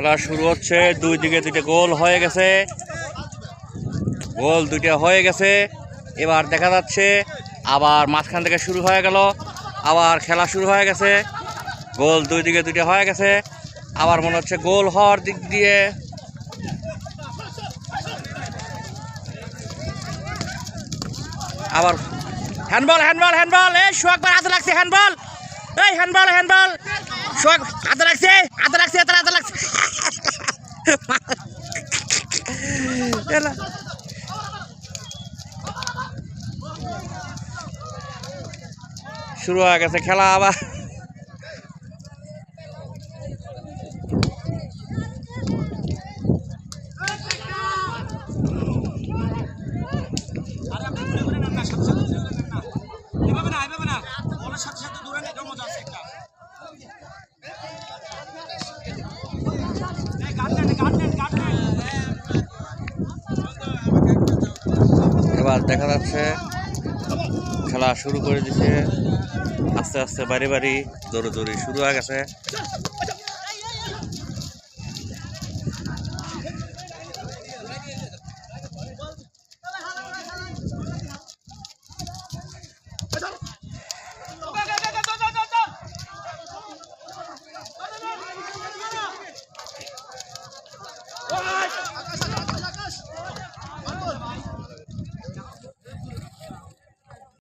খেলা শুরু হচ্ছে, দুই দিকে দুইটা গোল হয়ে গেছে। গোল দুইটা হয়ে গেছে। এবার দেখা যাচ্ছে, আবার মাঝখান থেকে শুরু হয়ে গেল, আবার খেলা শুরু হয়ে গেছে। গোল দুই দিকে দুইটা হয়ে গেছে। আবার মনে হচ্ছে গোল হওয়ার দিক দিয়ে। আবার হ্যান্ডবল হ্যান্ডবল হ্যান্ডবল এই সোহাগ বার হাতে লাগছে হ্যান্ডবল এই হ্যান্ডবল হ্যান্ডবল সোহাগ হাতে লাগছে হাতে লাগছে হাতে শুরু হয়ে গেছে খেলা আবার। এবার দেখা যাচ্ছে খেলা শুরু করে দিছে। আস্তে আস্তে বাড়ি বাড়ি দৌড়ে দৌড়ে শুরু হয়ে গেছে।